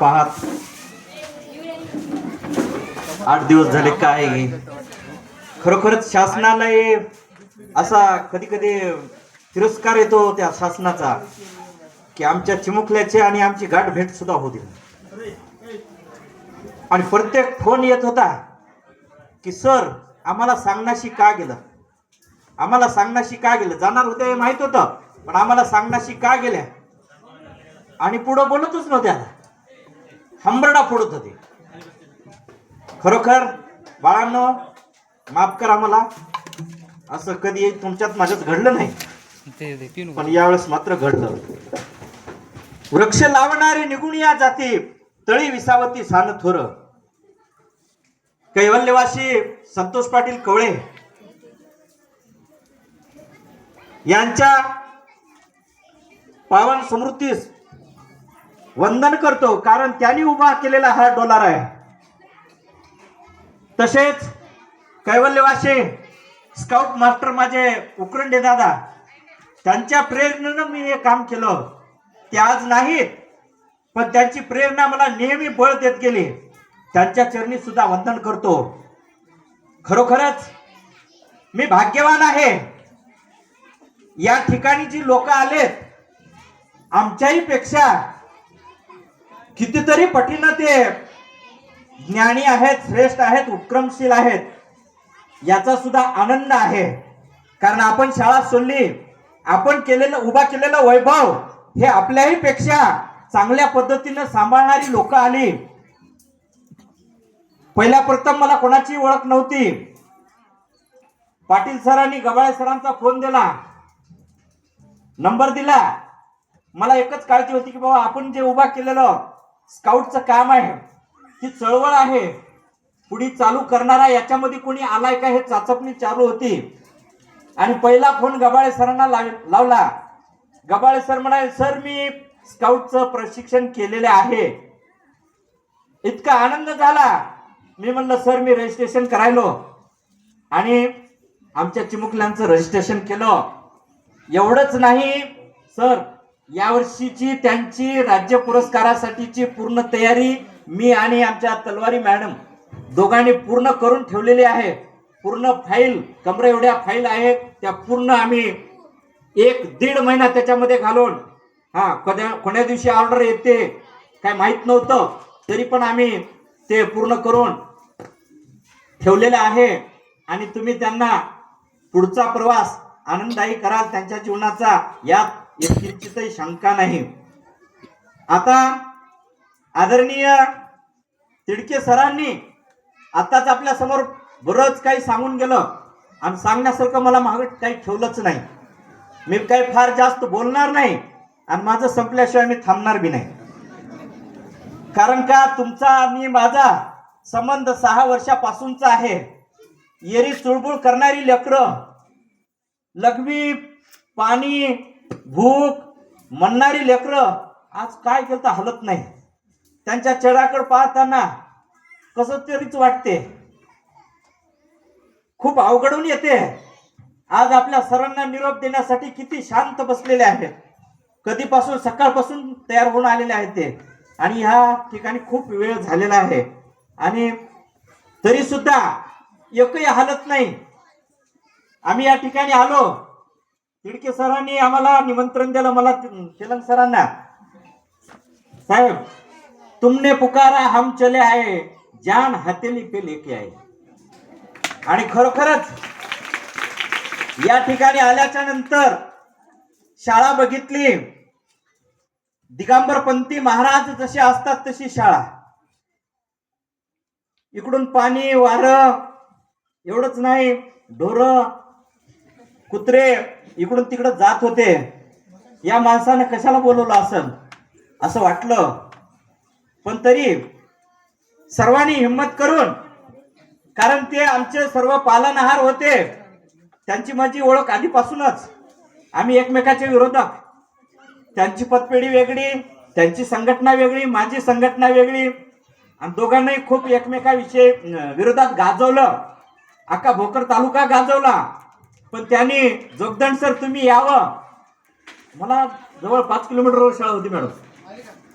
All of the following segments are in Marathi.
पाहत. आठ दिवस झाले काय? खरोखरच शासनाला असा कधी कधी तिरस्कार येतो त्या शासनाचा की आमच्या चिमुकल्याचे आणि आमची गाठ भेट सुद्धा होती आणि प्रत्येक फोन येत होता की सर आम्हाला सांगण्याशी का गेलं? आम्हाला सांगण्याशी का गेलं? जाणार होते हे माहीत होतं पण आम्हाला सांगण्याशी का गेल्या? आणि पुढं बोलतच नव्हत्या. हंबरडा फोडत होते. खरोखर बाळांनो माफ करा मला. असं कधी तुमच्यात माझ्यात घडलं नाही. पण यावेळेस मात्र घडलं. वृक्ष लावणारे निघून या जाती. तळी विसावती सान थोर. कैवल्यवासी संतोष पाटील कवळे यांच्या पावन समृद्धीस वंदन करतो कारण त्यांनी उभा केलेला हा डोलार आहे. तसेच कैवल्यवासी स्काउट मास्टर माझे उकरंडे दादा त्यांच्या प्रेरणेनं मी हे काम केलं. ते आज नाहीत पण त्यांची प्रेरणा मला नेहमी बळ देत गेली. त्यांच्या चरणी सुद्धा वंदन करतो. खरोखरच मी भाग्यवान आहे. या ठिकाणी जी लोक आलेत आमच्याही पेक्षा कितीतरी पटीनं ते ज्ञानी आहेत श्रेष्ठ आहेत उपक्रमशील आहेत. याचा सुद्धा आनंद आहे. कारण आपण शाळा सोडली आपण केलेलं उभा केलेलं वैभव हे आपल्याही पेक्षा चांगल्या पद्धतीनं सांभाळणारी लोक आली. पहिल्या प्रथम मला कोणाची ओळख नव्हती. पाटील सरांनी गवाळे सरांचा फोन दिला. नंबर दिला. मला एकच काळजी होती की बाबा आपण जे उभा केलेलं स्काउटचं काम आहे. ही चळवळ आहे. पुढे चालू करणारा याच्यामध्ये कोणी आलाय का हे चाचपणी चालू होती. आणि पहिला फोन गबाळे सरांना लावला. गबाळे सर म्हणाले सर मी स्काउटचं प्रशिक्षण केलेले आहे. इतका आनंद झाला. मी म्हणलं सर मी रजिस्ट्रेशन करायलो. आणि आमच्या चिमुकल्यांचं रजिस्ट्रेशन केलं. एवढंच नाही सर यावर्षीची त्यांची राज्य पुरस्कारासाठीची पूर्ण तयारी मी आणि आमच्या तलवारी मॅडम दोघांनी पूर्ण करून ठेवलेली आहे. पूर्ण फाईल कमरे एवढ्या फाईल आहेत त्या पूर्ण आम्ही एक दीड महिना त्याच्यामध्ये घालून हा कद्या कोण्या दिवशी ऑर्डर येते काय माहीत नव्हतं तरी पण आम्ही ते पूर्ण करून ठेवलेलं आहे. आणि तुम्ही त्यांना पुढचा प्रवास आनंददायी कराल त्यांच्या जीवनाचा यात याची शंका नाही. आता आदरणीय तिडके सरांनी आताच आपल्यासमोर बरंच काही सांगून गेलं आणि सांगण्यासारखं मला महाग काही ठेवलंच नाही. मी काही फार जास्त बोलणार नाही आणि माझं संपल्याशिवाय मी थांबणार बी नाही. कारण का तुमचा आणि माझा संबंध सहा वर्षापासूनचा आहे. येरी चुळबुळ करणारी लेकरं लघवी पाणी भूक म्हणणारी लेकरं आज काय केलं तर हलत नाही. त्यांच्या चेहऱ्याकडे पाहताना कस तरीच वाटते. खूप अवघडून येते. आज आपल्या सरांना निरोप देण्यासाठी किती शांत बसलेले आहेत. कधीपासून सकाळपासून तयार होऊन आलेले आहेत ते. आणि ह्या ठिकाणी खूप वेळ झालेला आहे. आणि तरी सुद्धा एकही हालत नाही. आम्ही या ठिकाणी आलो. तिडके सरांनी आम्हाला निमंत्रण दिलं मला तेलंग सरांना. साहेब तुमने पुकारा हम चले आहे जान हतेली पे लेके आहे आणि खरोखरच या ठिकाणी आल्याच्यानंतर शाळा बघितली. दिगंबर पंथी महाराज जसे असतात तशी शाळा. इकडून पाणी वारं एवढंच नाही ढोरं कुत्रे इकडून तिकडं जात होते. या माणसानं कशाला बोलवलं असेल असं वाटलं. पण तरी सर्वांनी हिंमत करून कारण ते आमचे सर्व पालनहार होते. त्यांची माझी ओळख आधीपासूनच. आम्ही एकमेकाचे विरोधक. त्यांची पतपेढी वेगळी त्यांची संघटना वेगळी माझी संघटना वेगळी. आणि दोघांनाही खूप एकमेकाविषयी विरोधात गाजवलं. अख्खा भोकर तालुका गाजवला. पण त्यांनी जोगदंड सर तुम्ही यावं. मला जवळ पाच किलोमीटरवर शाळा होती मॅडम.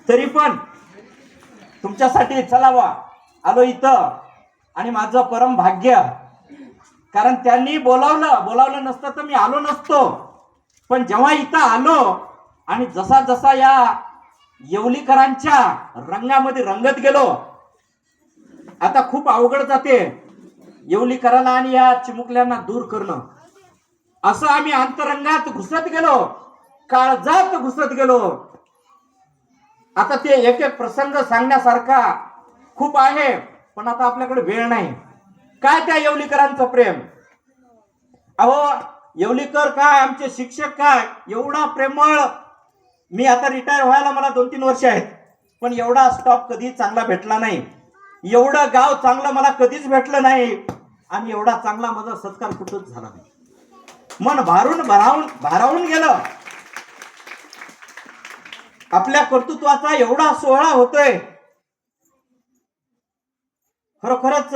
तरी पण तुमच्यासाठी चलावा. आलो इथं. आणि माझं परम भाग्य. कारण त्यांनी बोलावलं. बोलावलं नसतं तर मी आलो नसतो. पण जेव्हा इथं आलो आणि जसा जसा या येवलीकरांच्या रंगामध्ये रंगत गेलो आता खूप अवघड जाते. येवलीकरांना आणि या चिमुकल्यांना दूर करणं. असं आम्ही अंतरंगात घुसत गेलो काळजात घुसत गेलो. आता ते एक एक प्रसंग सांगण्यासारखा खूप आहे पण आता आपल्याकडे वेळ नाही. काय त्या येवलीकरांचं प्रेम? अहो येवलीकर काय आमचे शिक्षक काय एवढा प्रेमळ. मी आता रिटायर व्हायला मला दोन तीन वर्ष आहेत पण एवढा स्टॉप कधी चांगला भेटला नाही. एवढं गाव चांगलं मला कधीच भेटलं नाही आणि एवढा चांगला माझा सत्कार कुठंच झाला नाही. मन भारून भरावून भारावून गेलं. आपल्या कर्तृत्वाचा एवढा सोहळा होतोय. खरोखरच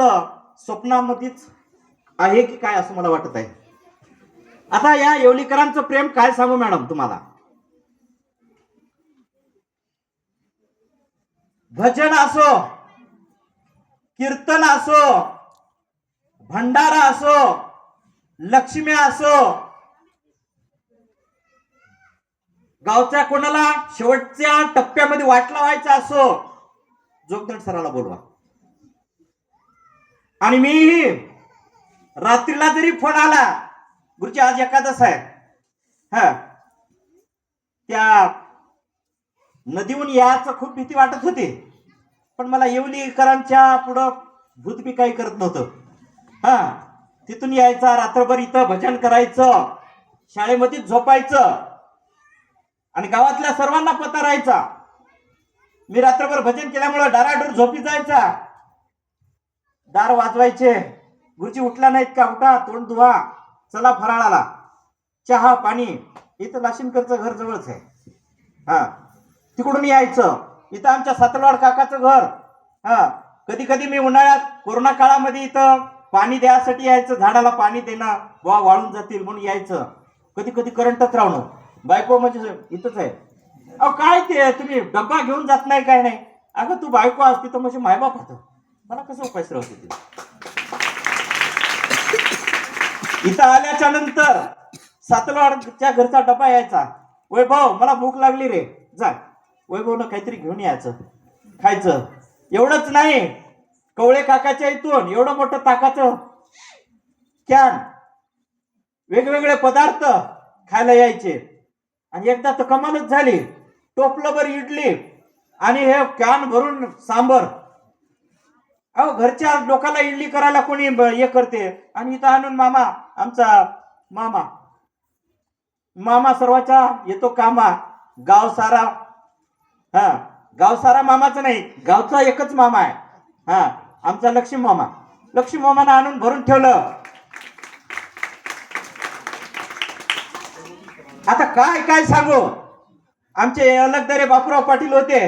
स्वप्नामध्येच आहे की काय असं मला वाटत आहे? आता या येवलीकरांचं प्रेम काय सांगू मॅडम तुम्हाला? भजन असो कीर्तन असो भंडारा असो लक्ष्मी असो. गावच्या कोणाला शेवटच्या टप्प्यामध्ये वाट लावायचा असो जोगदंड सराला बोलवा. आणि मी रात्रीला जरी फोन आला गुरुजी आज एकादश आहे हा त्या नदीहून यायचं खूप भीती वाटत होती पण मला येवलीकरांच्या पुढं भूत बी काही करत नव्हतं. हा तिथून यायचा रात्रभर इथं भजन करायचं शाळेमध्ये झोपायचं आणि गावातल्या सर्वांना पत्ता राहायचा मी रात्रभर भजन केल्यामुळं डाराडूर झोपी जायचा. दार वाजवायचे. गुरुजी उठला नाहीत का? उठा तोंड धुवा. चला फराळाला. चहा पाणी. इथं लाशिनकरचं घर जवळच आहे. हा. तिकडून यायचं. इथं आमच्या सातलवाड काकाचं घर. हा. कधी कधी मी उन्हाळ्यात कोरोना काळामध्ये इथं पाणी द्यायसाठी यायचं झाडाला पाणी देणं वा वाळून जातील म्हणून यायचं. कधी कधी करंटच राहणं. बायको म्हणजे इथंच आहे. अहो काय ते? तुम्ही डब्बा घेऊन जात नाही काय नाही? अगं तू बायको असती तर म्हणजे मायबाप होतं मला कसं पैसे होते ते इथं आल्याच्यानंतर सातलवाडच्या घरचा डबा यायचा. वैभव मला भूक लागली रे. जा. वैभवनं काहीतरी घेऊन यायचं. खायचं. एवढंच नाही. कवळे काकाच्या इथून एवढं मोठं ताकाचं. कॅन. वेगवेगळे पदार्थ खायला यायचे. आणि एकदा तर कमालच झाली. टोपलंभर इडली आणि हे कॅन भरून सांबर. अहो घरच्या लोकांना इडली करायला कोणी हे करते? आणि इथं आणून मामा आमचा मामा. मामा सर्वाचा येतो कामा. गाव सारा. हा. गाव सारा मामाचा नाही गावचा एकच मामा आहे. हा. आमचा लक्ष्मी मामा. लक्ष्मी मामानं आणून भरून ठेवलं. आता काय काय सांगू? आमचे अलगदरे बापूराव पाटील होते.